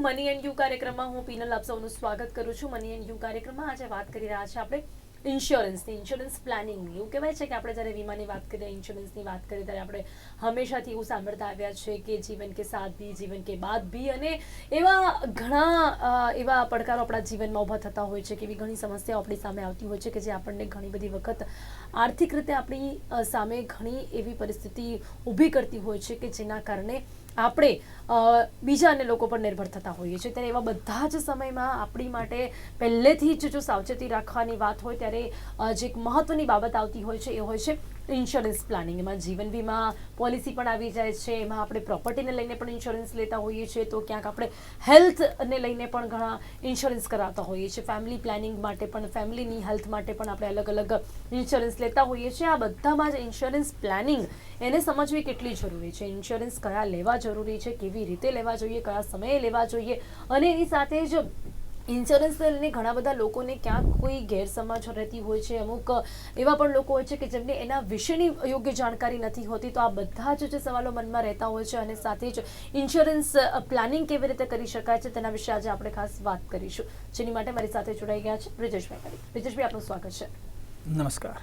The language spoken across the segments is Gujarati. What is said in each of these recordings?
મની એન્ડ યુ કાર્યક્રમમાં હું પીનલ આપ સૌનું સ્વાગત કરું છું. મની એન્ડ યુ કાર્યક્રમમાં આજે વાત કરી રહ્યા છે આપણે ઇન્સ્યોરન્સની ઇન્સ્યોરન્સ પ્લાનિંગ એવું કહેવાય છે કે આપણે જ્યારે વીમાની વાત કરીએ ઇન્સ્યોરન્સની વાત કરીએ ત્યારે આપણે હંમેશાથી એવું સાંભળતા આવ્યા છે કે જીવન કે સાથ ભી જીવન કે બાદ ભી અને એવા ઘણા એવા પડકારો આપણા જીવનમાં ઊભા થતા હોય છે કે એવી ઘણી સમસ્યાઓ આપણી સામે આવતી હોય છે કે જે આપણને ઘણી બધી વખત આર્થિક રીતે આપણી સામે ઘણી એવી પરિસ્થિતિ ઊભી કરતી હોય છે કે જેના કારણે આપણે બીજા અન્ય લોકો પર નિર્ભર થતા હોઈએ છીએ. ત્યારે એવા બધા જ સમયમાં આપણી માટે પહેલેથી જ જો સાવચેતી રાખવાની વાત હોય ત્યારે જે એક મહત્વની બાબત આવતી હોય છે એ હોય છે ઇન્સ્યોરન્સ પ્લાનિંગ એમાં જીવન વીમા પોલિસી પણ આવી જાય છે. એમાં આપણે પ્રોપર્ટીને લઈને પણ ઇન્સ્યોરન્સ લેતા હોઈએ છીએ. તો ક્યાંક આપણે હેલ્થને લઈને પણ ઘણા ઇન્સ્યોરન્સ કરાવતા હોઈએ છીએ. ફેમિલી પ્લાનિંગ માટે પણ ફેમિલીની હેલ્થ માટે પણ આપણે અલગ અલગ ઇન્સ્યોરન્સ લેતા હોઈએ છીએ. આ બધામાં જ ઇન્સ્યોરન્સ પ્લાનિંગ એને સમજવી કેટલી જરૂરી છે? ઇન્સ્યોરન્સ કયા લેવા જરૂરી છે? કેવી રીતે લેવા જોઈએ? કયા સમયે લેવા જોઈએ? અને એની સાથે જ ઇન્સ્યોરન્સને લઈને ઘણા બધા લોકોને ક્યાંક કોઈ ગેરસમજ રહેતી હોય છે. અમુક એવા પણ લોકો હોય છે કે જેમને એના વિશેની યોગ્ય જાણકારી નથી હોતી. તો આ બધા જ જે સવાલો મનમાં રહેતા હોય છે અને સાથે જ ઇન્સ્યોરન્સ પ્લાનિંગ કેવી રીતે કરી શકાય છે તેના વિશે આજે આપણે ખાસ વાત કરીશું. જેની માટે મારી સાથે જોડાઈ ગયા છે બ્રિજેશભાઈ કરી બ્રિજેશભાઈ આપનું સ્વાગત છે. નમસ્કાર.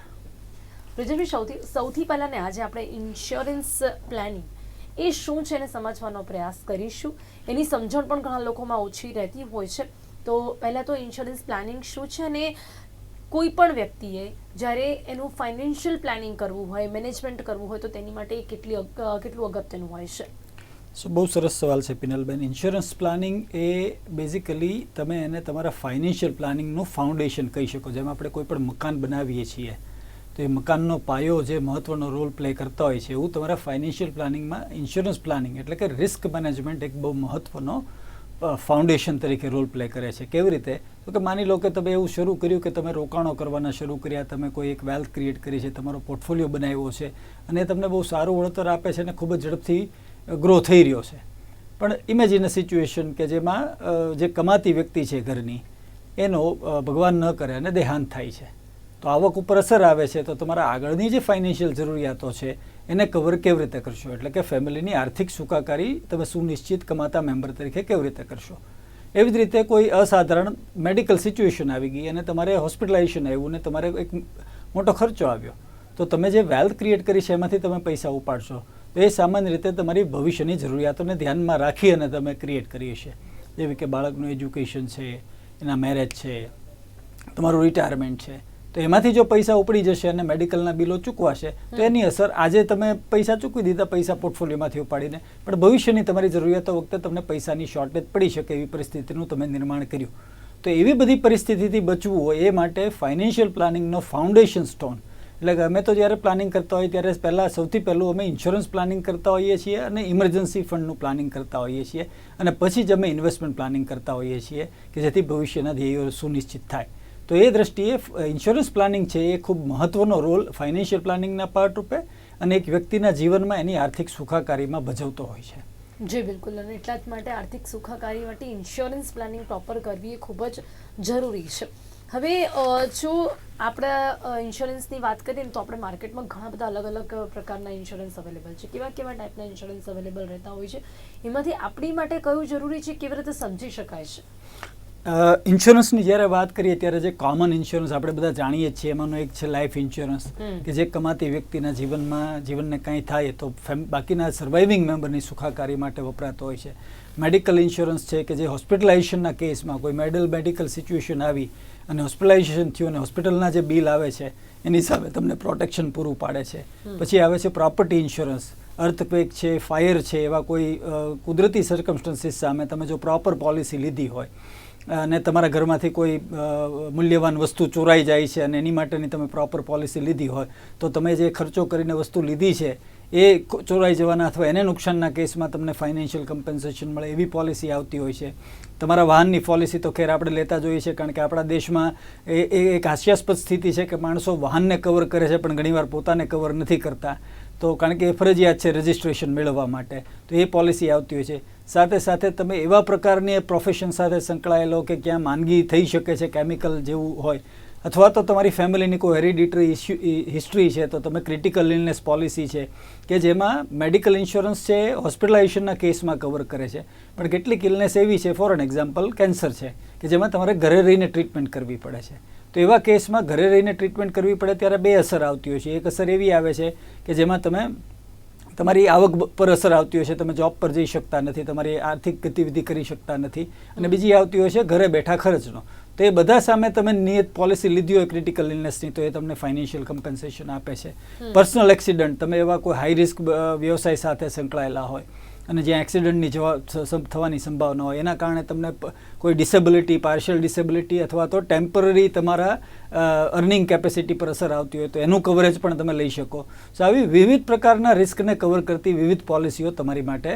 બ્રિજેશભાઈ સૌથી સૌથી પહેલાં ને આજે આપણે ઇન્સ્યોરન્સ પ્લાનિંગ એ શું છે એને સમજવાનો પ્રયાસ કરીશું. એની સમજણ પણ ઘણા લોકોમાં ઓછી રહેતી હોય છે. તો પહેલાં તો ઇન્સ્યોરન્સ પ્લાનિંગ શું છે અને કોઈ પણ વ્યક્તિએ જ્યારે એનું ફાઇનાન્શિયલ પ્લાનિંગ કરવું હોય મેનેજમેન્ટ કરવું હોય, તો તેની માટે કેટલી કેટલું અગત્યનું હોય છે? સો, બહુ સરસ સવાલ છે પિનલબેન. ઇન્સ્યોરન્સ પ્લાનિંગ એ બેઝિકલી તમે એને તમારા ફાઇનાન્શિયલ પ્લાનિંગનું ફાઉન્ડેશન કહી શકો. જેમ આપણે કોઈ પણ મકાન બનાવીએ છીએ, તો એ મકાનનો પાયો જે મહત્ત્વનો રોલ પ્લે કરતા હોય છે, એવું તમારા ફાઇનાન્શિયલ પ્લાનિંગમાં ઇન્સ્યોરન્સ પ્લાનિંગ એટલે કે રિસ્ક મેનેજમેન્ટ એક બહુ મહત્ત્વનો ફાઉન્ડેશન તરીકે રોલ પ્લે કરે છે. કેવી રીતે? તો કે માની લો કે તમે એવું શરૂ કર્યું કે તમે રોકાણો કરવાના શરૂ કર્યા, તમે કોઈ એક વેલ્થ ક્રિએટ કરી છે, તમારો પોર્ટફોલિયો બનાવ્યો છે અને તમને બહુ સારું વળતર આપે છે અને ખૂબ જ ઝડપથી ગ્રો થઈ રહ્યો છે. પણ ઇમેજિન અ સિચ્યુએશન કે જેમાં જે કમાતી વ્યક્તિ છે ઘરની, એનો ભગવાન ન કરે અને દેહાંત થાય છે. તો આવક ઉપર અસર આવે છે, તો તમારા આગળની જે ફાઇનાન્શિયલ જરૂરિયાતો છે એને કવર કેવી રીતે કરશો? એટલે કે ફેમિલીની આર્થિક સુખાકારી તમે સુનિશ્ચિત કમાતા મેમ્બર તરીકે કેવી રીતે કરશો? એવી જ રીતે કોઈ અસાધારણ મેડિકલ સિચ્યુએશન આવી ગઈ અને તમારે હોસ્પિટલાઇઝેશન આવ્યું ને તમારે એક મોટો ખર્ચો આવ્યો, તો તમે જે વેલ્થ ક્રિએટ કરી છે એમાંથી તમે પૈસા ઉપાડશો. તો એ સામાન્ય રીતે તમારી ભવિષ્યની જરૂરિયાતોને ધ્યાનમાં રાખી અને તમે ક્રિએટ કરીએ છીએ. જેવી કે બાળકનું એજ્યુકેશન છે, એના મેરેજ છે, તમારું રિટાયરમેન્ટ છે. તો એમાંથી જો પૈસા ઉપડી જશે અને મેડિકલના બિલો ચૂકવાશે, તો એની અસર આજે તમે પૈસા ચૂકવી દીધા, પૈસા પોર્ટફોલિયોમાંથી ઉપાડીને. પણ ભવિષ્યની તમારી જરૂરિયાતો વખતે તમને પૈસાની શોર્ટેજ પડી શકે એવી પરિસ્થિતિનું તમે નિર્માણ કર્યું. તો એવી બધી પરિસ્થિતિથી બચવું હોય એ માટે ફાઇનાન્શિયલ પ્લાનિંગનો ફાઉન્ડેશન સ્ટોન એટલે કે અમે તો જ્યારે પ્લાનિંગ કરતા હોઈએ ત્યારે પહેલાં સૌથી પહેલું અમે ઇન્સ્યોરન્સ પ્લાનિંગ કરતા હોઈએ છીએ અને ઇમરજન્સી ફંડનું પ્લાનિંગ કરતા હોઈએ છીએ. અને પછી જ અમે ઇન્વેસ્ટમેન્ટ પ્લાનિંગ કરતા હોઈએ છીએ કે જેથી ભવિષ્યના ધ્યેયો સુનિશ્ચિત થાય. તો એ દ્રષ્ટિએ ઇન્સ્યોરન્સ પ્લાનિંગ છે એ ખૂબ મહત્ત્વનો રોલ ફાઇનાન્શિયલ પ્લાનિંગના પાર્ટ રૂપે અને એક વ્યક્તિના જીવનમાં એની આર્થિક સુખાકારીમાં ભજવતો હોય છે. જી, બિલકુલ. અને એટલા જ માટે આર્થિક સુખાકારી માટે ઇન્સ્યોરન્સ પ્લાનિંગ પ્રોપર કરવી એ ખૂબ જ જરૂરી છે. હવે જો આપણે ઇન્સ્યોરન્સની વાત કરીએ ને તો આપણે માર્કેટમાં ઘણા બધા અલગ અલગ પ્રકારના ઇન્સ્યોરન્સ અવેલેબલ છે. કેવા કેવા ટાઈપના ઇન્સ્યોરન્સ અવેલેબલ રહેતા હોય છે? એમાંથી આપણી માટે કયું જરૂરી છે? કેવી રીતે સમજી શકાય છે? ઇન્સ્યોરન્સની જ્યારે વાત કરીએ ત્યારે જે કોમન ઇન્સ્યોરન્સ આપણે બધા જાણીએ છીએ એમાંનો એક છે લાઈફ ઇન્સ્યોરન્સ કે જે કમાતી વ્યક્તિના જીવનમાં જીવનને કાંઈ થાય તો બાકીના સર્વાઇવિંગ મેમ્બરની સુખાકારી માટે વપરાતો હોય છે. મેડિકલ ઇન્સ્યોરન્સ છે કે જે હોસ્પિટલાઇઝેશનના કેસમાં કોઈ મેડલ મેડિકલ સિચ્યુએશન આવી અને હોસ્પિટલાઇઝેશન થયું અને હોસ્પિટલના જે બિલ આવે છે એની સામે તમને પ્રોટેક્શન પૂરું પાડે છે. પછી આવે છે પ્રોપર્ટી ઇન્સ્યોરન્સ અર્થક્વેક છે ફાયર છે એવા કોઈ કુદરતી સર્કમસ્ટન્સીસ સામે તમે જો પ્રોપર પોલિસી લીધી હોય અને તમારા ઘરમાંથી કોઈ મૂલ્યવાન વસ્તુ ચોરાઈ જાય છે અને એની માટેની તમે પ્રોપર પોલિસી લીધી હોય, તો તમે જે ખર્ચો કરીને વસ્તુ લીધી છે, એ ચોરાઈ જવાના અથવા એને નુકસાનના કેસમાં તમને ફાઇનાન્શિયલ કમ્પન્સેશન મળે એવી પોલિસી આવતી હોય છે. તમારા વાહનની પોલિસી તો ખેર આપણે લેતા જોઈએ છે, કારણ કે આપણા દેશમાં એ એક હાસ્યાસ્પદ સ્થિતિ છે કે માણસો વાહનને કવર કરે છે, પણ ઘણીવાર પોતાને કવર નથી કરતા. તો કારણ કે એ ફરજિયાત છે રજિસ્ટ્રેશન મેળવવા માટે. તો એ પોલિસી આવતી હોય છે. સાથે સાથે તમે એવા પ્રકારની પ્રોફેશન સાથે સંકળાયેલો કે ક્યાં માંદગી થઈ શકે છે કેમિકલ જેવું હોય, અથવા તો તમારી ફેમિલીની કોઈ હેરિડિટરી ઇસ્યુ હિસ્ટ્રી છે, તો તમે ક્રિટિકલ ઇલનેસ પોલિસી છે, કે જેમાં મેડિકલ ઇન્સ્યોરન્સ છે હોસ્પિટલાઇઝેશનના કેસમાં કવર કરે છે. પણ કેટલીક ઇલનેસ એવી છે ફોર એન એક્ઝામ્પલ કેન્સર છે, કે જેમાં તમારે ઘરે રહીને ટ્રીટમેન્ટ કરવી પડે છે. તો એવા કેસમાં ઘરે રહીને ટ્રીટમેન્ટ કરવી પડે ત્યારે બે અસર આવતી હોય છે. એક અસર એવી આવે છે કે જેમાં તમે તમારી આવક પર અસર આવતી હોય છે. તમે જોબ પર જઈ શકતા નથી તમારી આર્થિક ગતિવિધિ કરી શકતા નથી અને બીજી આવતી હોય છે ઘરે બેઠા ખર્ચનો. તો એ બધા સામે તમે નિયત પોલિસી લીધી હોય ક્રિટિકલ ઇલનેસની તો એ તમને ફાઇનાન્શિયલ કમ્પન્સેશન આપે છે. પર્સનલ એક્સિડન્ટ તમે એવા કોઈ હાઈ રિસ્ક વ્યવસાય સાથે સંકળાયેલા હોય અને જ્યાં એક્સિડન્ટની જવા થવાની સંભાવના હોય એના કારણે તમને કોઈ ડિસેબિલિટી પાર્શિયલ ડિસેબિલિટી અથવા તો ટેમ્પરરી તમારા અર્નિંગ કેપેસિટી પર અસર આવતી હોય તો એનું કવરેજ પણ તમે લઈ શકો. સો આવી વિવિધ પ્રકારના રિસ્કને કવર કરતી વિવિધ પોલિસીઓ તમારી માટે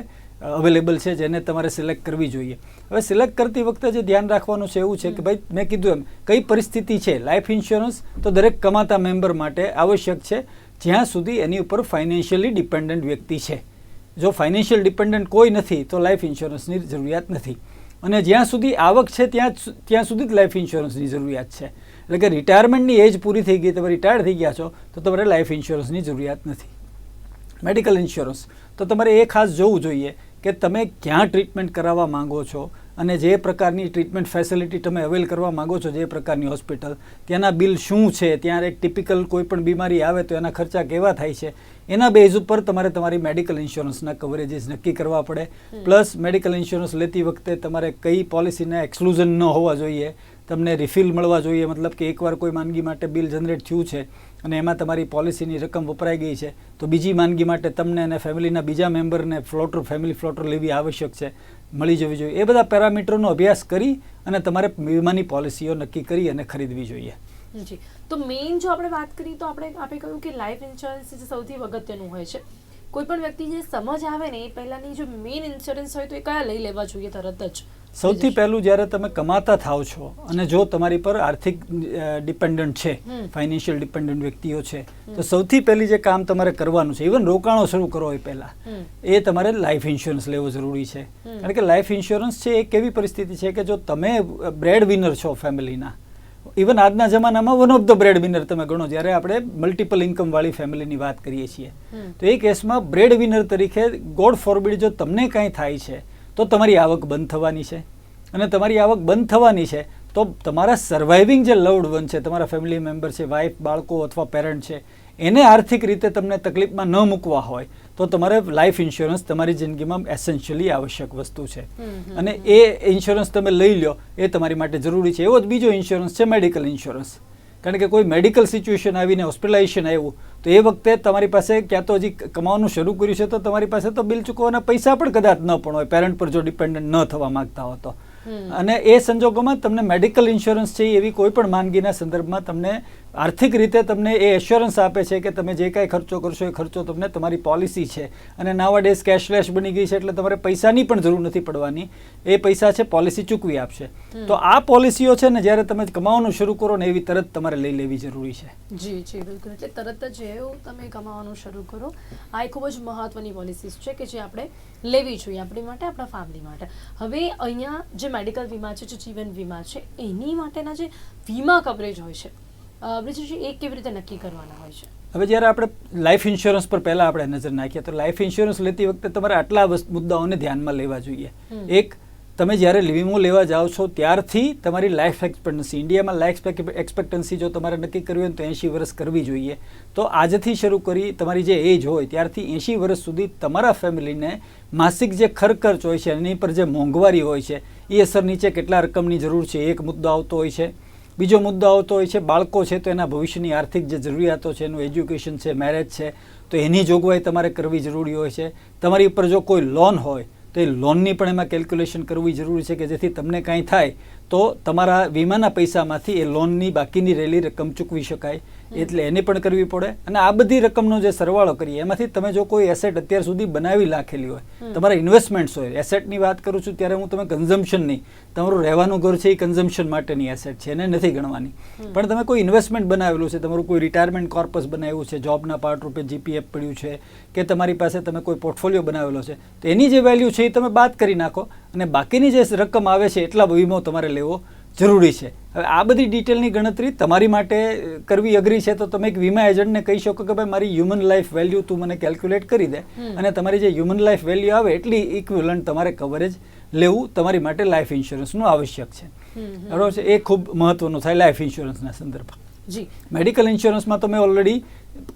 અવેલેબલ છે જેને તમારે સિલેક્ટ કરવી જોઈએ. હવે સિલેક્ટ કરતી વખતે જે ધ્યાન રાખવાનું છે એવું છે કે ભાઈ મેં કીધું એમ કઈ પરિસ્થિતિ છે? લાઈફ ઇન્સ્યોરન્સ તો દરેક કમાતા મેમ્બર માટે આવશ્યક છે જ્યાં સુધી એની ઉપર ફાઇનાન્શિયલી ડિપેન્ડન્ટ વ્યક્તિ છે. જો ફાઇનાન્શિયલ ડિપેન્ડન્ટ કોઈ નથી, તો લાઈફ ઇન્સ્યોરન્સની જરૂરિયાત નથી. અને જ્યાં સુધી આવક છે, ત્યાં ત્યાં સુધી જ લાઈફ ઇન્સ્યોરન્સની જરૂરિયાત છે. એટલે કે રિટાયરમેન્ટની એજ પૂરી થઈ ગઈ, તમે રિટાયર થઈ ગયા છો, તો તમારે લાઈફ ઇન્સ્યોરન્સની જરૂરિયાત નથી. મેડિકલ ઇન્સ્યોરન્સ તો તમારે એ ખાસ જોવું જોઈએ કે તમે ક્યાં ટ્રીટમેન્ટ કરાવવા માંગો છો અને જે પ્રકારની ટ્રીટમેન્ટ ફેસિલિટી તમે અવેલ કરવા માંગો છો જે પ્રકારની હોસ્પિટલ ત્યાંના બિલ શું છે ત્યાં એક ટિપિકલ કોઈ પણ બીમારી આવે તો એના ખર્ચા કેવા થાય છે એના બેઝ ઉપર તમારે તમારી મેડિકલ ઇન્સ્યોરન્સના કવરેજીસ નક્કી કરવા પડે. પ્લસ મેડિકલ ઇન્સ્યોરન્સ લેતી વખતે તમારે કઈ પોલિસીના એક્સક્લુઝન ન હોવા જોઈએ. તમને રિફિલ મળવા જોઈએ મતલબ કે એકવાર કોઈ માંદગી માટે બિલ જનરેટ થયું છે અને એમાં તમારી પોલિસીની રકમ વપરાઈ ગઈ છે. તો બીજી માંદગી માટે તમને અને ફેમિલીના બીજા મેમ્બરને ફ્લોટર, ફેમિલી ફ્લોટર લેવી આવશ્યક છે. મળી જવી જોઈએ. એ બધા પેરામીટરનો અભ્યાસ કરી અને તમારે વીમાની પોલિસીઓ નક્કી કરી અને ખરીદવી જોઈએ. જી. તો મેઇન જો આપણે વાત કરીએ તો આપણે આપણે કહ્યું કે લાઈફ ઇન્સ્યોરન્સ જે સૌથી અગત્યનું હોય છે. કોઈ પણ વ્યક્તિ જે સમજ આવે ને એ પહેલાની જો મેઇન ઇન્સ્યોરન્સ હોય તો એ કયા લઈ લેવા જોઈએ તરત જ? સૌથી પહેલું જ્યારે તમે કમાતા થાવ છો અને જો તમારી પર આર્થિક ડિપેન્ડન્ટ છે. ફાઇનાન્શિયલ ડિપેન્ડન્ટ વ્યક્તિઓ છે તો સૌથી પહેલી જે કામ તમારે કરવાનું છે ઇવન રોકાણો શરૂ કરો એ પહેલાં એ તમારે લાઈફ ઇન્સ્યોરન્સ લેવો જરૂરી છે. કારણ કે લાઈફ ઇન્સ્યોરન્સ છે એક એવી પરિસ્થિતિ છે કે જો તમે બ્રેડ વિનર છો ફેમિલીના ઇવન આજના જમાનામાં one of the breadwinner તમે ગણો જ્યારે આપણે મલ્ટિપલ ઇન્કમ વાળી ફેમિલીની વાત કરીએ છીએ તો એ કેસમાં બ્રેડ વિનર તરીકે ગોડ ફોરબિડ જો તમને કાંઈ થાય છે તો તમારી આવક બંધ થવાની છે. અને તમારી આવક બંધ થવાની છે તો તમારા સર્વાઇવિંગ જે લવડ વન છે તમારા ફેમિલી મેમ્બર છે વાઇફ બાળકો અથવા પેરેન્ટ છે એને આર્થિક રીતે તમને તકલીફમાં ન મૂકવા હોય તો તમારે લાઈફ ઇન્સ્યોરન્સ તમારી જિંદગીમાં એસેન્શિયલી આવશ્યક વસ્તુ છે. અને એ ઇન્સ્યોરન્સ તમે લઈ લો એ તમારી માટે જરૂરી છે. એવો જ બીજો ઇન્સ્યોરન્સ છે મેડિકલ ઇન્સ્યોરન્સ કારણ કે કોઈ મેડિકલ સિચ્યુએશન આવીને હોસ્પિટલાઇઝેશન આવ્યું તો એ વખતે તમારી પાસે ક્યાં તો હજી કમાવાનું શરૂ કર્યું છે તો તમારી પાસે તો બિલ ચૂકવવાના પૈસા પણ કદાચ ન પણ હોય પેરેન્ટ પર જો ડિપેન્ડન્ટ ન થવા માંગતા હો તો. અને એ સંજોગોમાં તમને મેડિકલ ઇન્સ્યોરન્સ છે એવી કોઈ પણ માંદગીના સંદર્ભમાં તમને આર્થિક રીતે તમને એ એશ્યોરન્સ આપે છે કે તમે જે કાંઈ ખર્ચો કરશો એ ખર્ચો તમને તમારી પોલિસી છે. અને નાવા ડેઝ કેશલેસ બની ગઈ છે એટલે તમારે પૈસાની પણ જરૂર નથી પડવાની. એ પૈસા છે પોલિસી ચૂકવી આપશે. તો આ પોલિસીઓ છે ને જ્યારે તમે કમાવાનું શરૂ કરો ને એવી તરત તમારે લઈ લેવી જરૂરી છે. જી જી બિલકુલ. એટલે તરત જ એવું તમે કમાવાનું શરૂ કરો. આ ખૂબ જ મહત્વની પોલિસીસ છે કે જે આપણે લેવી જોઈએ આપણી માટે આપણા ફેમિલી માટે. હવે અહીંયા જે મેડિકલ વીમા છે જે જીવન વીમા છે એની માટેના જે વીમા કવરેજ હોય છે બ્રિજેશજી, એ કેવી રીતે નક્કી કરવાના હોય છે? હવે જ્યારે આપણે લાઈફ ઇન્સ્યોરન્સ પર પહેલાં આપણે નજર નાખીએ તો લાઈફ ઇન્સ્યોરન્સ લેતી વખતે તમારે આટલા મુદ્દાઓને ધ્યાનમાં લેવા જોઈએ. એક તમે જ્યારે વીમો લેવા જાઓ છો ત્યારથી તમારી લાઈફ એક્સપેક્ટન્સી ઇન્ડિયામાં લાઈફ એક્સપેક્ટન્સી જો તમારે નક્કી કરવી હોય તો એંશી વર્ષ કરવી જોઈએ. તો આજથી શરૂ કરી તમારી જે એજ હોય ત્યારથી એંશી વર્ષ સુધી તમારા ફેમિલીને માસિક જે ખર્ચ હોય છે એની પર જે મોંઘવારી હોય છે એ અસર નીચે કેટલા રકમની જરૂર છે એક મુદ્દો આવતો હોય છે. બીજો મુદ્દો આવતો હોય છે, બાળકો છે તો એના ભવિષ્યની આર્થિક જે જરૂરિયાતો છે, એનું એજ્યુકેશન છે, મેરેજ છે, તો એની જોગવાઈ તમારે કરવી જરૂરી હોય છે. તમારી ઉપર જો કોઈ લોન હોય, તો એ લોનની પણ એમાં કેલ્ક્યુલેશન કરવી જરૂરી છે કે જેથી તમને કાંઈ થાય, તો તમારા વીમાના પૈસામાંથી એ લોનની બાકીની રહેલી રકમ ચૂકવી શકાય. એટલે એને પણ કરવી પડે. અને આ બધી રકમનો જે સરવાળો કરીએ એમાંથી તમે જો કોઈ એસેટ અત્યાર સુધી બનાવી નાખેલી હોય તમારા ઇન્વેસ્ટમેન્ટ્સ હોય એસેટની વાત કરું છું ત્યારે હું તમે કન્ઝમ્પશનની નહીં તમારું રહેવાનું ઘર છે એ કન્ઝમ્પશન માટેની એસેટ છે એને નથી ગણવાની. પણ તમે કોઈ ઇન્વેસ્ટમેન્ટ બનાવેલું છે તમારું કોઈ રિટાયરમેન્ટ કોર્પસ બનાવ્યું છે જોબના પાર્ટ રૂપે જીપીએફ પડ્યું છે કે તમારી પાસે તમે કોઈ પોર્ટફોલિયો બનાવેલો છે તો એની જે વેલ્યુ છે એ તમે બાદ કરી નાખો. અને બાકીની જે રકમ આવે છે એટલા વીમો તમારે લેવો. જરૂરી છે. હવે આ બધી ડિટેલની ગણતરી તમારી માટે કરવી અઘરી છે તો તમે એક વીમા એજન્ટને કહી શકો કે ભાઈ મારી હ્યુમન લાઈફ વેલ્યુ તું મને કેલ્ક્યુલેટ કરી દે. અને તમારી જે હ્યુમન લાઈફ વેલ્યુ આવે એટલી ઇક્વિવલન્ટ તમારે કવરેજ લેવું તમારી માટે લાઈફ ઇન્સ્યોરન્સનું આવશ્યક છે. બરાબર છે? એ ખૂબ મહત્વનું થાય લાઈફ ઇન્સ્યોરન્સના સંદર્ભમાં. જી. મેડિકલ ઇન્સ્યોરન્સમાં તમે ઓલરેડી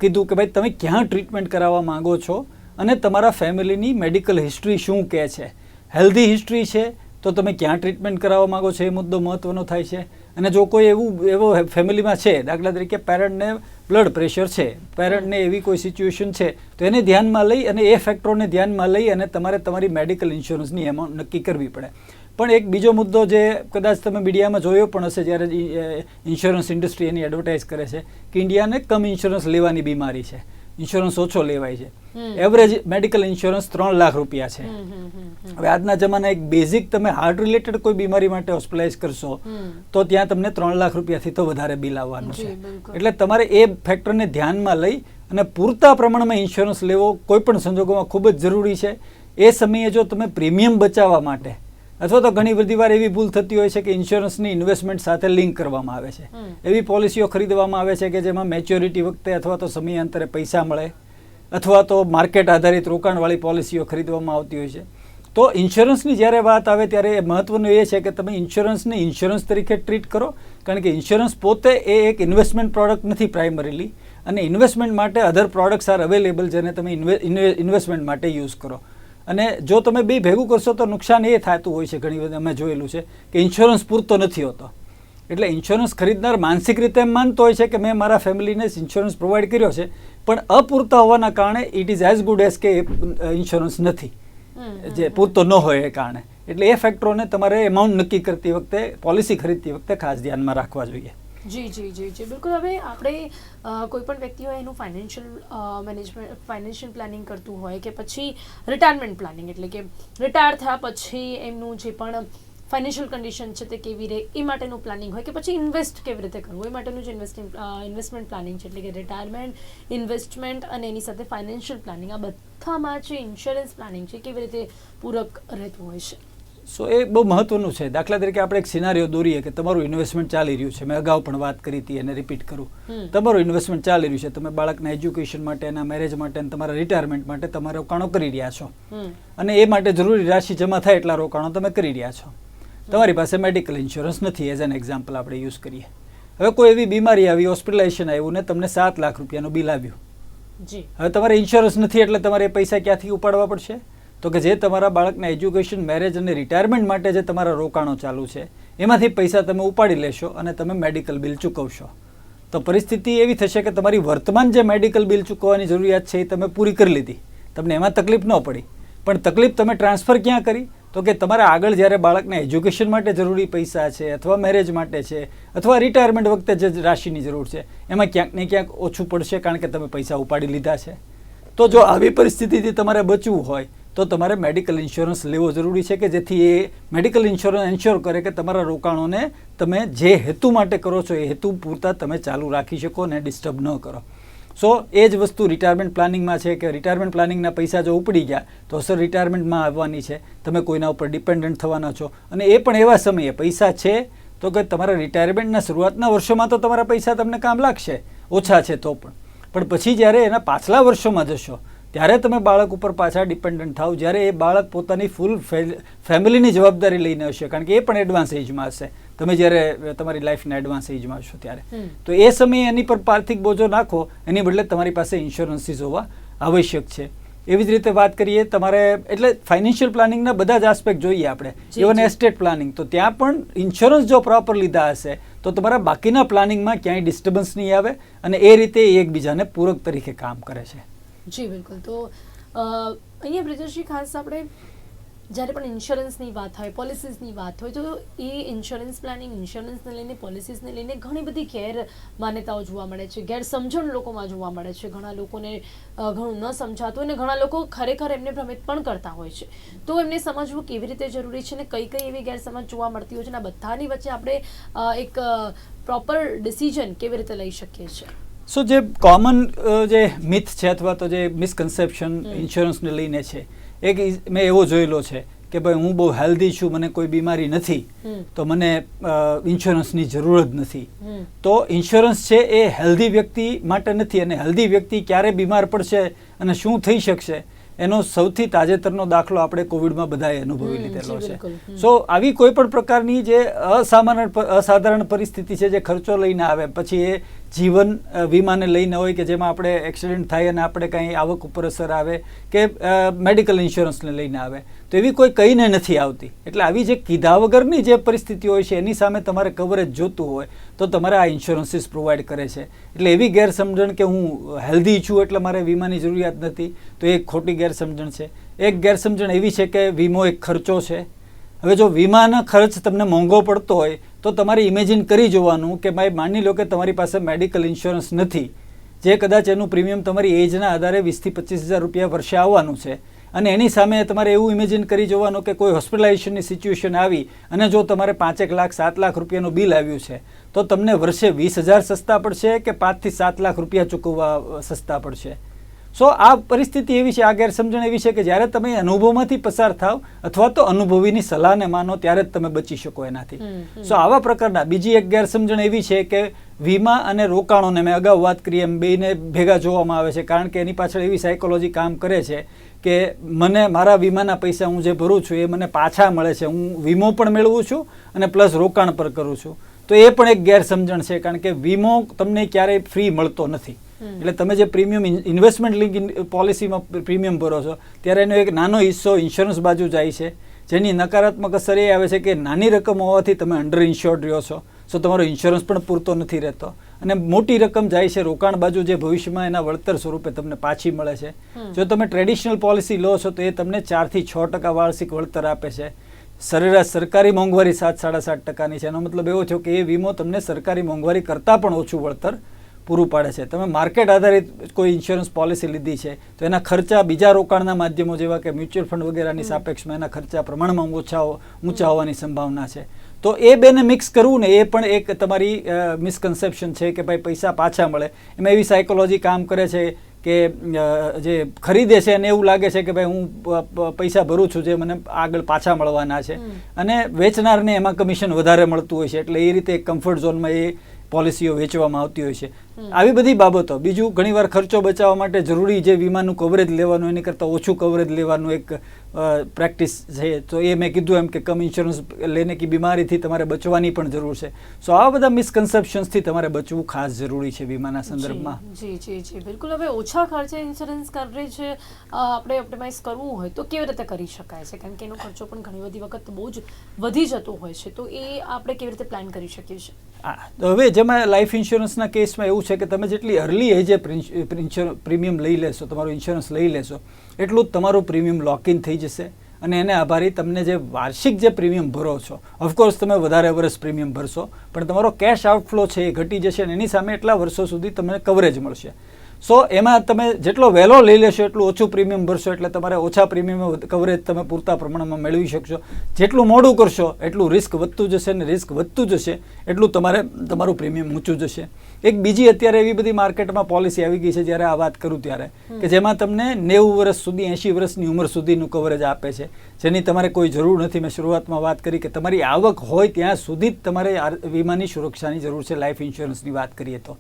કીધું કે ભાઈ તમે ક્યાં ટ્રીટમેન્ટ કરાવવા માંગો છો? અને તમારા ફેમિલીની મેડિકલ હિસ્ટ્રી શું કહે છે? હેલ્ધી હિસ્ટ્રી છે તો તમે ક્યાં ટ્રીટમેન્ટ કરાવવા માંગો છો? એ મુદ્દો મહત્વનો થાય છે. અને જો કોઈ એવું, એવો ફેમિલીમાં છે, દાખલા તરીકે પેરેન્ટને બ્લડ પ્રેશર છે પેરેન્ટને એવી કોઈ સિચ્યુએશન છે, તો એને ધ્યાનમાં લઈ અને એ ફેક્ટરોને ધ્યાનમાં લઈ અને તમારે તમારી મેડિકલ ઇન્સ્યોરન્સની એમાઉન્ટ નક્કી કરવી પડે. પણ એક બીજો મુદ્દો જે કદાચ તમે મીડિયામાં જોયો પણ હશે, જ્યારે ઇન્સ્યોરન્સ ઇન્ડસ્ટ્રી એની એડવર્ટાઇઝ કરે છે, કે ઇન્ડિયાને કમ ઇન્સ્યોરન્સ લેવાની બીમારી છે. ઇન્સ્યોરન્સ ઓછો લેવાય છે. એવરેજ મેડિકલ ઇન્સ્યોરન્સ ત્રણ લાખ રૂપિયા છે. હવે આજના જમાના એક બેઝિક તમે હાર્ટ રિલેટેડ કોઈ બીમારી માટે હોસ્પિટલાઇઝ કરશો તો ત્યાં તમને ત્રણ લાખ રૂપિયાથી તો વધારે બિલ આવવાનું છે. એટલે તમારે એ ફેક્ટરને ધ્યાનમાં લઈ અને પૂરતા પ્રમાણમાં ઇન્સ્યોરન્સ લેવો કોઈ પણ સંજોગોમાં ખૂબ જ જરૂરી છે. એ સમયે જો તમે પ્રીમિયમ બચાવવા માટે અથવા તો ઘણી બધી વાર એવી ભૂલ થતી હોય છે કે ઇન્સ્યોરન્સની ઇન્વેસ્ટમેન્ટ સાથે લિંક કરવામાં આવે છે. એવી પોલિસીઓ ખરીદવામાં આવે છે કે જેમાં મેચ્યોરિટી વખતે અથવા તો સમયાંતરે પૈસા મળે અથવા તો માર્કેટ આધારિત રોકાણવાળી પોલિસીઓ ખરીદવામાં આવતી હોય છે. તો ઇન્સ્યોરન્સની જ્યારે વાત આવે ત્યારે એ મહત્વનું એ છે કે તમે ઇન્સ્યોરન્સને ઇન્સ્યોરન્સ તરીકે ટ્રીટ કરો કારણ કે ઇન્સ્યોરન્સ પોતે એ એક ઇન્વેસ્ટમેન્ટ પ્રોડક્ટ નથી પ્રાઇમરીલી અને ઇન્વેસ્ટમેન્ટ માટે અધર પ્રોડક્ટ્સ આર અવેલેબલ જેને તમે ઇન્વેસ્ટમેન્ટ માટે યુઝ કરો. અને જો તમે બે ભેગું કરશો તો નુકસાન એ થતું હોય છે ઘણી વખત અમે જોયેલું છે કે ઇન્સ્યોરન્સ પૂરતો નથી હોતો. એટલે ઇન્સ્યોરન્સ ખરીદનાર માનસિક રીતે એમ માનતો હોય છે કે મેં મારા ફેમિલીને ઇન્સ્યોરન્સ પ્રોવાઈડ કર્યો છે પણ અપૂરતા હોવાના કારણે it is as good as કે ઇન્સ્યોરન્સ નથી. જે પૂરતો ન હોય એ કારણે. એટલે એ ફેક્ટરોને તમારે એમાઉન્ટ નક્કી કરતી વખતે પોલિસી ખરીદતી વખતે ખાસ ધ્યાનમાં રાખવા જોઈએ. જી જી જી જી. બિલકુલ, હવે આપણે કોઈ પણ વ્યક્તિ હોય એનું ફાઇનાન્શિયલ મેનેજમેન્ટ ફાઇનાન્શિયલ પ્લાનિંગ કરતું હોય કે પછી રિટાયરમેન્ટ પ્લાનિંગ એટલે કે રિટાયર થયા પછી એમનું જે પણ ફાઇનાન્શિયલ કન્ડિશન છે તે કેવી રહે એ માટેનું પ્લાનિંગ હોય કે પછી ઇન્વેસ્ટ કેવી રીતે કરવું એ માટેનું જે ઇન્વેસ્ટિંગ ઇન્વેસ્ટમેન્ટ પ્લાનિંગ છે એટલે કે રિટાયરમેન્ટ ઇન્વેસ્ટમેન્ટ અને એની સાથે ફાઇનાન્શિયલ પ્લાનિંગ આ બધામાં જે ઇન્સ્યોરન્સ પ્લાનિંગ છે કેવી રીતે પૂરક રહેતું હોય છે. સો એ બહુ મહત્વનું છે. દાખલા તરીકે આપણે એક સિનારીઓ દોરીએ કે તમારું ઇન્વેસ્ટમેન્ટ ચાલી રહ્યું છે. મેં અગાઉ પણ વાત કરી હતી અને રિપીટ કરું. તમારું ઇન્વેસ્ટમેન્ટ ચાલી રહ્યું છે. તમે બાળકના એજ્યુકેશન માટે એના મેરેજ માટે અને તમારા રિટાયરમેન્ટ માટે તમારે રોકાણો કરી રહ્યા છો. અને એ માટે જરૂરી રાશિ જમા થાય એટલા રોકાણો તમે કરી રહ્યા છો. તમારી પાસે મેડિકલ ઇન્સ્યોરન્સ નથી એઝ એન એક્ઝામ્પલ આપણે યુઝ કરીએ. હવે કોઈ એવી બીમારી આવી હોસ્પિટલાઇઝેશન આવ્યું ને તમને સાત લાખ રૂપિયાનું બિલ આવ્યું. હવે તમારે ઇન્સ્યોરન્સ નથી એટલે તમારે એ પૈસા ક્યાંથી ઉપાડવા પડશે? તો કે જે તમારા બાળકના એજ્યુકેશન, મેરેજ અને રિટાયરમેન્ટ માટે જે તમારા રોકાણો ચાલુ છે, એમાંથી પૈસા તમે ઉપાડી લેશો અને તમે મેડિકલ બિલ ચૂકવશો. તો પરિસ્થિતિ એવી થશે કે તમારી વર્તમાન જે મેડિકલ બિલ ચૂકવવાની જરૂરિયાત છે એ તમે પૂરી કરી લીધી. તમને એમાં તકલીફ ન પડી. પણ તકલીફ તમે ટ્રાન્સફર ક્યાં કરી? તો કે તમારે આગળ જ્યારે બાળકના એજ્યુકેશન માટે જરૂરી પૈસા છે અથવા મેરેજ માટે છે અથવા રિટાયરમેન્ટ વખતે જે રાશિની જરૂર છે, એમાં ક્યાંક ને ક્યાંક ઓછું પડશે કારણ કે તમે પૈસા ઉપાડી લીધા છે. તો જો આવી પરિસ્થિતિથી તમારે બચવું હોય તો તમારે મેડિકલ ઇન્સ્યોરન્સ લેવો જરૂરી છે કે જેથી એ મેડિકલ ઇન્સ્યોરન્સ એન્શ્યોર કરે કે તમારા રોકાણોને તમે જે હેતુ માટે કરો છો એ હેતુ પૂરતા તમે ચાલુ રાખી શકો અને ડિસ્ટર્બ ન કરો. સો એ જ વસ્તુ રિટાયરમેન્ટ પ્લાનિંગમાં છે કે રિટાયરમેન્ટ પ્લાનિંગના પૈસા જો ઉપડી ગયા, તો અસર રિટાયરમેન્ટમાં આવવાની છે. તમે કોઈના ઉપર ડિપેન્ડન્ટ થવાના છો. અને એ પણ એવા સમયે પૈસા છે, તો કે તમારા રિટાયરમેન્ટના શરૂઆતના વર્ષોમાં તો તમારા પૈસા તમને કામ લાગશે. ઓછા છે તો પણ. પણ પછી જ્યારે એના પાછલા વર્ષોમાં જશો ત્યારે તમે બાળક ઉપર પાછા ડિપેન્ડન્ટ થાવ જ્યારે એ બાળક પોતાની ફૂલ ફેમિલીની જવાબદારી લઈને હશે કારણ કે એ પણ એડવાન્સ એજમાં હશે. તમે જ્યારે તમારી લાઈફના એડવાન્સ એજમાં હશો ત્યારે. તો એ સમયે એની પર આર્થિક બોજો નાખો એની બદલે તમારી પાસે ઇન્સ્યોરન્સીસ હોવા આવશ્યક છે. એવી જ રીતે વાત કરીએ તમારે એટલે ફાઇનાન્શિયલ પ્લાનિંગના બધા જ આસ્પેક્ટ જોઈએ આપણે. ઇવન એસ્ટેટ પ્લાનિંગ તો ત્યાં પણ ઇન્સ્યોરન્સ જો પ્રોપર લીધા હશે તો તમારા બાકીના પ્લાનિંગમાં ક્યાંય ડિસ્ટર્બન્સ નહીં આવે અને એ રીતે એ એકબીજાને પૂરક તરીકે કામ કરે છે. જી, બિલકુલ. તો અહીંયા બ્રિજેશજી, ખાસ આપણે જ્યારે પણ ઇન્સ્યોરન્સની વાત હોય, પોલિસીસની વાત હોય, તો એ ઇન્સ્યોરન્સ પ્લાનિંગ, ઇન્સ્યોરન્સને લઈને, પોલિસીસને લઈને ઘણી બધી ગેર માન્યતાઓ જોવા મળે છે ગેરસમજણ લોકોમાં જોવા મળે છે. ઘણા લોકોને ઘણું ન સમજાતું અને ઘણા લોકો ખરેખર એમને ભ્રમિત પણ કરતા હોય છે. તો એમને સમજવું કેવી રીતે જરૂરી છે અને કઈ કઈ એવી ગેરસમજ જોવા મળતી હોય છે અને બધાની વચ્ચે આપણે એક પ્રોપર ડિસિઝન કેવી રીતે લઈ શકીએ છીએ? સો જે કોમન જે મિથ છે અથવા તો જે મિસકન્સેપ્શન. ઇન્સ્યોરન્સને લઈને છે એક મેં એવો જોયેલો છે કે ભાઈ હું બહુ હેલ્ધી છું મને કોઈ બીમારી નથી તો મને ઇન્સ્યોરન્સની જરૂર જ નથી. તો ઇન્સ્યોરન્સ છે એ હેલ્ધી વ્યક્તિ માટે નથી અને હેલ્ધી વ્યક્તિ ક્યારે બીમાર પડશે અને શું થઈ શકશે એનો સૌથી તાજેતરનો દાખલો આપણે કોવિડમાં બધાએ અનુભવી લીધેલો છે. સો આવી કોઈ પણ પ્રકારની જે અસામાન્ય અસાધારણ પરિસ્થિતિ છે જે ખર્ચો લઈને આવે પછી એ જીવન વીમાને લઈને હોય કે જેમાં આપણે એક્સિડન્ટ થાય અને આપણે કાંઈ આવક ઉપર અસર આવે કે મેડિકલ ઇન્સ્યોરન્સને લઈને આવે તો એવી કોઈ કહીને નથી આવતી. એટલે આવી જે કીધા વગરની જે પરિસ્થિતિ હોય છે, એની સામે તમારે કવરેજ જોતું હોય, તો તમારે આ ઇન્સ્યોરન્સીસ પ્રોવાઈડ કરે છે. એટલે એવી ગેરસમજણ કે હું હેલ્ધી છું એટલે મારે વીમાની જરૂરિયાત નથી, તો એ ખોટી ગેરસમજણ છે. એક ગેરસમજણ એવી છે કે વીમો એક ખર્ચો છે. હવે જો વીમાનો ખર્ચ તમને મોંઘો પડતો હોય, તો તમારે ઇમેજિન કરી જોવાનું કે ભાઈ માની લો કે તમારી પાસે મેડિકલ ઇન્સ્યોરન્સ નથી, જે કદાચ એનું પ્રીમિયમ તમારી એજના આધારે વીસથી પચીસ હજાર રૂપિયા વર્ષે આવવાનું છે. અને એની સામે તમારે એવું ઇમેજિન કરી જોવાનું કે કોઈ હોસ્પિટલાઇઝેશનની સિચ્યુએશન આવી અને જો તમારે પાંચેક લાખ સાત લાખ રૂપિયાનું બિલ આવ્યું છે તો તમને વર્ષે વીસ હજાર સસ્તા પડશે કે પાંચથી સાત લાખ રૂપિયા ચૂકવવા સસ્તા પડશે સો આ પરિસ્થિતિ એવી છે આ ગેરસમજણ એવી છે કે જ્યારે તમે અનુભવમાંથી પસાર થાવ અથવા તો અનુભવીની સલાહને માનો ત્યારે જ તમે બચી શકો એનાથી. સો આવા પ્રકારના બીજી એક ગેરસમજણ એવી છે કે વીમા અને રોકાણોને મેં અગાઉ વાત કરી એમ બેને ભેગા જોવામાં આવે છે કારણ કે એની પાછળ એવી સાયકોલોજી કામ કરે છે કે મને મારા વીમાના પૈસા હું જે ભરું છું એ મને પાછા મળે છે. હું વીમો પણ મેળવું છું અને પ્લસ રોકાણ પર કરું છું. તો એ પણ એક ગેરસમજણ છે કારણ કે વીમો તમને ક્યારેય ફ્રી મળતો નથી. એટલે તમે જે પ્રીમિયમ ઇન્વેસ્ટમેન્ટ લિંક પોલિસીમાં પ્રીમિયમ ભરો છો ત્યારે એનો એક નાનો હિસ્સો ઇન્સ્યોરન્સ બાજુ જાય છે. જેની નકારાત્મક અસર એ આવે છે કે નાની રકમ હોવાથી તમે અંડર ઇન્સ્યોર્ડ રહ્યો છો. સો તમારો ઇન્સ્યોરન્સ પણ પૂરતો નથી રહેતો. અને મોટી રકમ જાય છે રોકાણ બાજુ જે ભવિષ્યમાં એના વળતર સ્વરૂપે તમને પાછી મળે છે. જો તમે ટ્રેડિશનલ પોલિસી લો છો તો એ તમને ચારથી છ ટકા વાર્ષિક વળતર આપે છે. સરેરાશ સરકારી મોંઘવારી સાત સાડા સાત ટકાની છે. એનો મતલબ એવો થયો કે એ વીમો તમને સરકારી મોંઘવારી કરતાં પણ ઓછું વળતર પૂરું પાડે છે. તમે માર્કેટ આધારિત કોઈ ઇન્સ્યોરન્સ પોલિસી લીધી છે તો એના ખર્ચા બીજા રોકાણના માધ્યમો જેવા કે મ્યુચ્યુઅલ ફંડ વગેરેની સાપેક્ષમાં એના ખર્ચા પ્રમાણમાં ઓછા ઊંચા હોવાની સંભાવના છે. તો એ બેને મિક્સ કરવું ને એ પણ એક તમારી મિસકન્સેપ્શન છે કે ભાઈ પૈસા પાછા મળે. એમાં એવી સાયકોલોજી કામ કરે છે કે જે ખરીદે છે અને એવું લાગે છે કે ભાઈ હું પૈસા ભરું છું જે મને આગળ પાછા મળવાના છે. અને વેચનારને એમાં કમિશન વધારે મળતું હોય છે. એટલે એ રીતે એક કમ્ફર્ટ ઝોનમાં એ પોલિસીઓ વેચવામાં આવતી હોય છે. આવી બધી બાબતો. બીજું ઘણીવાર ખર્ચો બચાવવા માટે જરૂરી જે વીમાનું કવરેજ લેવાનું એની કરતાં ઓછું કવરેજ લેવાનું એક પ્રેક્ટિસ છે. તો એ મેં કીધું એમ કે કમ ઇન્સ્યોરન્સ લેને કે બીમારીથી તમારે બચવાની પણ જરૂર છે. સો આ બધા મિસકન્સેપ્શન્સથી તમારે બચવું ખાસ જરૂરી છે વીમાના સંદર્ભમાં. જી જી જી. બિલકુલ. હવે ઓછા ખર્ચે ઇન્સ્યોરન્સ કવરેજ આપણે ઓપ્ટિમાઇઝ કરવું હોય તો કેવી રીતે કરી શકાય છે? કારણ કે એનો ખર્ચો પણ ઘણી બધી વખત બહુ જ વધી જતો હોય છે. તો એ આપણે કેવી રીતે પ્લાન કરી શકીએ છીએ? હા. તો હવે જેમાં લાઈફ ઇન્સ્યોરન્સના કેસમાં એવું છે કે તમે જેટલી અર્લી એજે પ્રીમિયમ લઈ લેશો, તમારું ઇન્સ્યોરન્સ લઈ લેશો, એટલું જ તમારું પ્રીમિયમ લોક ઇન થઈ જશે. અને એને આભારી તમને જે વાર્ષિક જે પ્રીમિયમ ભરો છો ઓફકોર્સ તમે વધારે વર્ષ પ્રીમિયમ ભરશો, પણ તમારો કેશ આઉટફ્લો છે એ ઘટી જશે અને એની સામે એટલા વર્ષો સુધી તમને કવરેજ મળશે. સો એમાં તમે જેટલો વહેલો લઈ લેશો એટલું ઓછું પ્રીમિયમ ભરશો, એટલે તમારે ઓછા પ્રીમિયમ કવરેજ તમે પૂરતા પ્રમાણમાં મેળવી શકશો. જેટલું મોડું કરશો, એટલું રિસ્ક વધતું જશે અને રિસ્ક વધતું જશે, એટલું તમારે, તમારું પ્રીમિયમ ઊંચું જશે. એક બીજી અત્યારે એવી બધી માર્કેટમાં પોલિસી આવી ગઈ છે જ્યારે આ વાત કરું ત્યારે કે જેમાં તમને નેવું વર્ષ સુધી એંશી વર્ષની ઉંમર સુધીનું કવરેજ આપે છે. જેની તમારે કોઈ જરૂર નથી. મેં શરૂઆતમાં વાત કરી કે તમારી આવક હોય ત્યાં સુધી જ તમારે વીમાની સુરક્ષાની જરૂર છે લાઈફ ઇન્સ્યોરન્સની વાત કરીએ તો.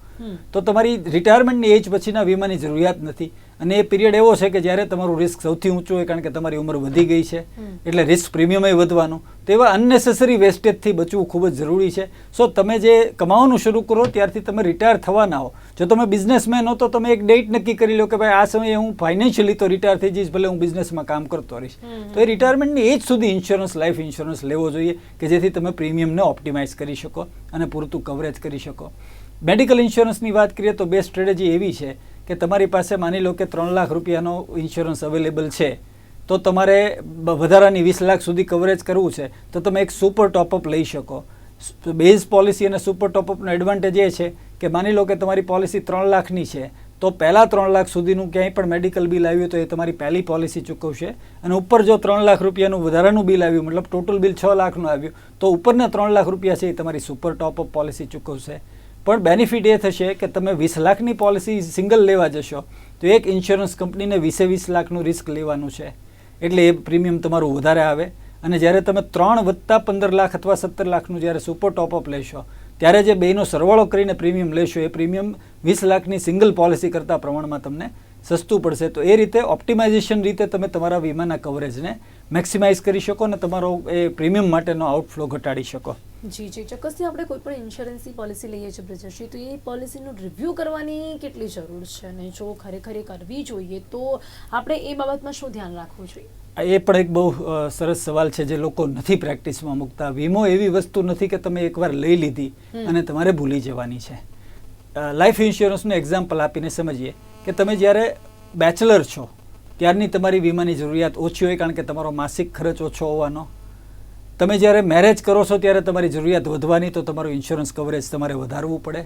તો તમારી રિટાયરમેન્ટની એજ પછીના વીમાની જરૂરિયાત નથી. અને એ પીરિયડ એવો છે કે જ્યારે તમારું રિસ્ક સૌથી ઊંચું હોય કારણ કે તમારી ઉંમર વધી ગઈ છે એટલે રિસ્ક પ્રીમિયમે વધવાનું. તો એવા અનનેસેસરી વેસ્ટેજથી બચવું ખૂબ જ જરૂરી છે. સો તમે જે કમાવાનું શરૂ કરો ત્યારથી તમે રિટાયર થવાના હો. જો તમે બિઝનેસમેન હો તો તમે એક ડેટ નક્કી કરી લો કે ભાઈ આ સમયે હું ફાઇનાન્શિયલી તો રિટાયર થઈ જઈશ ભલે હું બિઝનેસમાં કામ કરતો રહીશ. તો એ રિટાયરમેન્ટની એજ સુધી ઇન્સ્યોરન્સ લાઈફ ઇન્સ્યોરન્સ લેવો જોઈએ કે જેથી તમે પ્રીમિયમને ઓપ્ટિમાઇઝ કરી શકો અને પૂરતું કવરેજ કરી શકો. મેડિકલ ઇન્સ્યોરન્સની વાત કરીએ તો બેસ્ટ સ્ટ્રેટેજી એવી છે કે તમારી પાસે માની લો કે ત્રણ લાખ રૂપિયાનો ઇન્સ્યોરન્સ અવેલેબલ છે, તો તમારે વધારાની વીસ લાખ સુધી કવરેજ કરવું છે, તો તમે એક સુપર ટોપઅપ લઈ શકો. બેઝ પોલિસી અને સુપર ટોપઅપનો એડવાન્ટેજ એ છે કે માની લો કે તમારી પોલિસી ત્રણ લાખની છે, તો પહેલાં ત્રણ લાખ સુધીનું ક્યાંય પણ મેડિકલ બિલ આવ્યું તો એ તમારી પહેલી પોલિસી ચૂકવશે. અને ઉપર જો ત્રણ લાખ રૂપિયાનું વધારાનું બિલ આવ્યું, મતલબ ટોટલ બિલ છ લાખનું આવ્યું, તો ઉપરના ત્રણ લાખ રૂપિયા છે એ તમારી સુપર ટોપઅપ પોલિસી ચૂકવશે. પણ બેનિફિટ એ થશે કે તમે વીસ લાખની પોલિસી સિંગલ લેવા જશો, તો એક ઇન્સ્યોરન્સ કંપનીને વીસે વીસ લાખનું રિસ્ક લેવાનું છે. એટલે એ પ્રીમિયમ તમારું વધારે આવે. અને જ્યારે તમે ત્રણ વત્તા પંદર લાખ અથવા સત્તર લાખનું જ્યારે સુપર ટોપઅપ લેશો, ત્યારે જે બેનો સરવાળો કરીને પ્રીમિયમ લેશો, એ પ્રીમિયમ વીસ લાખની સિંગલ પોલિસી કરતાં પ્રમાણમાં તમને સસ્તું પડશે. તો એ રીતે ઓપ્ટિમાઇઝેશન રીતે તમે તમારા વીમાના કવરેજને મેક્સિમાઇઝ કરી શકો અને તમારો એ પ્રીમિયમ માટેનો આઉટફ્લો ઘટાડી શકો. જી જી. ચોક્કસથી આપણે કોઈ પણ ઇન્સ્યોરન્સની પોલિસી લઈએ છીએ બ્રજેશજી તો એ પોલિસીનું રિવ્યૂ કરવાની કેટલી જરૂર છે? અને જો ખરેખર કરવી જોઈએ તો આપણે એ બાબતમાં શું ધ્યાન રાખવું જોઈએ? એ પણ એક બહુ સરસ સવાલ છે જે લોકો નથી પ્રેક્ટિસમાં મૂકતા. વીમો એવી વસ્તુ નથી કે તમે એકવાર લઈ લીધી અને તમારે ભૂલી જવાની છે. લાઈફ ઇન્સ્યોરન્સનું એક્ઝામ્પલ આપીને સમજીએ કે તમે જ્યારે બેચલર છો ત્યારની તમારી વીમાની જરૂરિયાત ઓછી હોય કારણ કે તમારો માસિક ખર્ચ ઓછો હોવાનો તમે જ્યારે મેરેજ કરો છો ત્યારે તમારી જરૂરિયાત વધવાની તો તમારું ઇન્સ્યોરન્સ કવરેજ તમારે વધારવું પડે.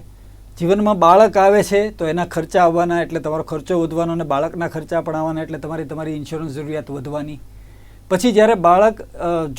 જીવનમાં બાળક આવે છે તો એના ખર્ચા આવવાના એટલે તમારો ખર્ચો વધવાનો અને બાળકના ખર્ચા પણ આવવાના એટલે તમારી તમારી ઇન્સ્યોરન્સ જરૂરિયાત વધવાની. પછી જ્યારે બાળક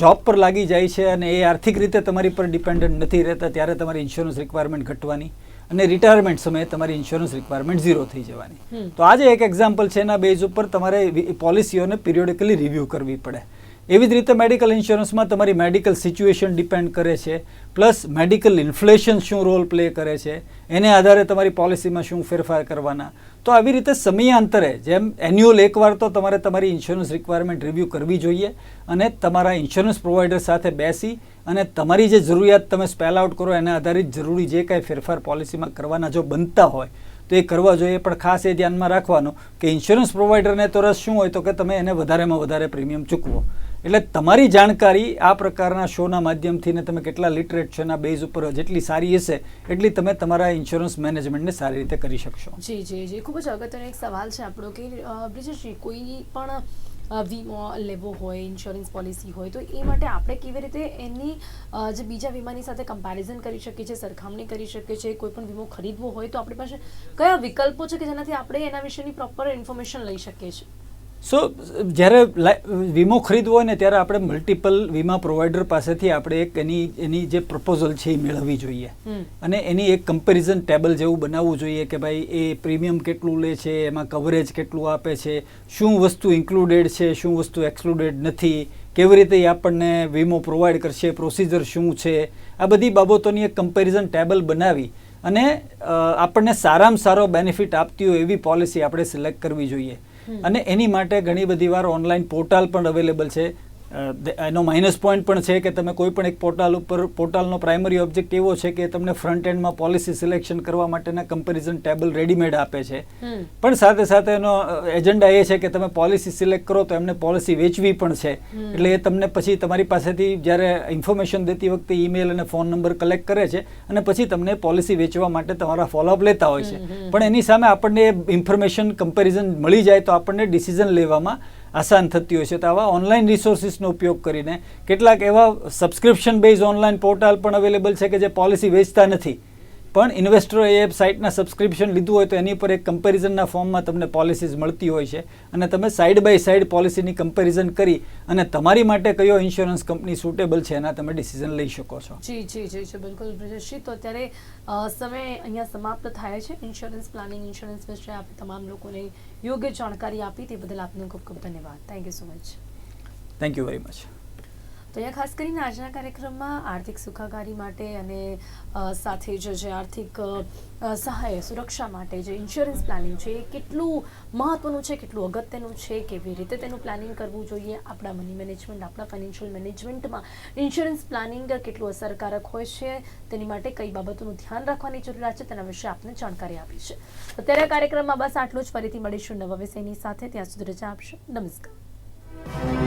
જોબ પર લાગી જાય છે અને એ આર્થિક રીતે તમારી પર ડિપેન્ડન્ટ નથી રહેતા ત્યારે તમારી ઇન્સ્યોરન્સ રિક્વાયરમેન્ટ ઘટવાની અને રિટાયરમેન્ટ સમયે તમારી ઇન્સ્યોરન્સ રિક્વાયરમેન્ટ ઝીરો થઈ જવાની. તો આજે એક એક્ઝામ્પલ છે એના બેઝ ઉપર તમારે પોલિસીઓને પિરિયોડિકલી રિવ્યૂ કરવી પડે. એવી જ રીતે મેડિકલ ઇન્સ્યોરન્સમાં તમારી મેડિકલ સિચ્યુએશન ડિપેન્ડ કરે છે પ્લસ મેડિકલ ઇન્ફ્લેશન શું રોલ પ્લે કરે છે, એને આધારે તમારી પોલિસીમાં શું ફેરફાર કરવાના. તો આવી રીતે સમયાંતરે, જેમ એન્યુઅલ એકવાર તો તમારે તમારી ઇન્સ્યોરન્સ રિક્વાયરમેન્ટ રિવ્યૂ કરવી જોઈએ અને તમારા ઇન્સ્યોરન્સ પ્રોવાઈડર સાથે બેસી અને તમારી જે જરૂરિયાત તમે સ્પેલ આઉટ કરો એના આધારિત જરૂરી જે કાંઈ ફેરફાર પોલિસીમાં કરવાના જો બનતા હોય, તો એ કરવા જોઈએ. પણ ખાસ એ ધ્યાનમાં રાખવાનું કે ઇન્સ્યોરન્સ પ્રોવાઈડરને તો રસ શું હોય તો કે તમે એને વધારેમાં વધારે પ્રીમિયમ ચૂકવો. એટલે તમારી જાણકારી આ પ્રકારના શોના માધ્યમથી ને તમે કેટલા લિટરેટ છો બેઝ ઉપર જેટલી સારી હશે, એટલી તમે તમારા ઇન્સ્યોરન્સ મેનેજમેન્ટને સારી રીતે કરી શકશો. જી જી જી. ખૂબ જ અગત્યનો એક સવાલ છે આપણો કે બ્રિજેશજી, કોઈ પણ વીમો લેવો હોય ઇન્સ્યોરન્સ પોલિસી હોય, તો એ માટે આપણે કેવી રીતે એની જે બીજા વીમાની સાથે કમ્પેરિઝન કરી શકીએ છીએ, સરખામણી કરી શકીએ છીએ, કોઈ પણ વીમો ખરીદવો હોય, તો આપણી પાસે કયા વિકલ્પો છે કે જેનાથી આપણે એના વિશેની પ્રોપર ઇન્ફોર્મેશન લઈ શકીએ છીએ? સો જ્યારે વીમો ખરીદવો હોય ને ત્યારે આપણે મલ્ટિપલ વીમા પ્રોવાઈડર પાસેથી આપણે એક એની એની જે પ્રપોઝલ છે એ મેળવવી જોઈએ અને એની એક કમ્પેરિઝન ટેબલ જેવું બનાવવું જોઈએ કે ભાઈ એ પ્રીમિયમ કેટલું લે છે એમાં કવરેજ કેટલું આપે છે શું વસ્તુ ઇન્ક્લુડેડ છે શું વસ્તુ એક્સક્લુડેડ નથી કેવી રીતે એ આપણને વીમો પ્રોવાઈડ કરશે પ્રોસિજર શું છે આ બધી બાબતોની એક કમ્પેરિઝન ટેબલ બનાવી અને આપણને સારામાં સારો બેનિફિટ આપતી હોય એવી પોલિસી આપણે સિલેક્ટ કરવી જોઈએ. અને એની માટે ઘણી બધી વાર ઓનલાઈન પોર્ટલ પણ અવેલેબલ છે. એનો માઇનસ પોઈન્ટ પણ છે કે તમે કોઈ પણ એક પોર્ટલ ઉપર પોર્ટલનો પ્રાઇમરી ઓબ્જેક્ટ એવો છે કે તમને ફ્રન્ટ એન્ડમાં પોલિસી સિલેક્શન કરવા માટેના કમ્પેરિઝન ટેબલ રેડીમેડ આપે છે. પણ સાથે સાથે એનો એજન્ડા એ છે કે તમે પોલિસી સિલેક્ટ કરો તો એમને પોલિસી વેચવી પણ છે. એટલે એ તમને પછી તમારી પાસેથી જ્યારે ઇન્ફોર્મેશન દેતી વખતે ઈમેલ અને ફોન નંબર કલેક્ટ કરે છે અને પછી તમને પોલિસી વેચવા માટે તમારા ફોલોઅપ લેતા હોય છે. પણ એની સામે આપણને ઇન્ફોર્મેશન કમ્પેરિઝન મળી જાય તો આપણને ડિસિઝન લેવામાં આસાન થતી હોય છે. તો આવા ઓનલાઈન રિસોર્સિસનો ઉપયોગ કરીને કેટલાક એવા સબસ્ક્રિપ્શન બેઝ ઓનલાઈન પોર્ટલ પણ અવેલેબલ છે કે જે પોલિસી વેચતા નથી. પણ ઇન્વેસ્ટરોએ એ સાઇટના સબસ્ક્રિપ્શન લીધું હોય તો એની પર એક કમ્પેરિઝનના ફોર્મમાં તમને પોલિસીઝ મળતી હોય છે. અને તમે સાઇડ બાય સાઇડ પોલિસીની કમ્પેરિઝન કરી અને તમારી માટે કયો ઇન્સ્યોરન્સ કંપની સુટેબલ છે એના તમે ડિસિઝન લઈ શકો છો. જી જી જી જી, બિલકુલ બ્રિજેશજી. તો અત્યારે સમય અહીંયા સમાપ્ત થાય છે. ઇન્સ્યોરન્સ પ્લાનિંગ ઇન્સ્યોરન્સ વિશે આપણે તમામ લોકોને યોગ્ય જાણકારી આપી તે બદલ આપનો ખૂબ ખૂબ ધન્યવાદ. Thank you so much thank you very much તો અહીંયા ખાસ કરીને આજના કાર્યક્રમમાં આર્થિક સુખાકારી માટે અને સાથે જ આર્થિક સહાય, સુરક્ષા માટે જે ઇન્સ્યોરન્સ પ્લાનિંગ છે એ કેટલું મહત્વનું છે, કેટલું અગત્યનું છે, કેવી રીતે તેનું પ્લાનિંગ કરવું જોઈએ? આપણા મની મેનેજમેન્ટ આપણા ફાઇનાન્શિયલ મેનેજમેન્ટમાં ઇન્સ્યોરન્સ પ્લાનિંગ કેટલું અસરકારક હોય છે? તેની માટે કઈ બાબતોનું ધ્યાન રાખવાની જરૂરિયાત છે? તેના વિશે આપને જાણકારી આપી છે. અત્યારે કાર્યક્રમમાં બસ આટલું જ. ફરીથી મળીશું નવા વિષયની સાથે. ત્યાં સુધી રજા આપશો. નમસ્કાર.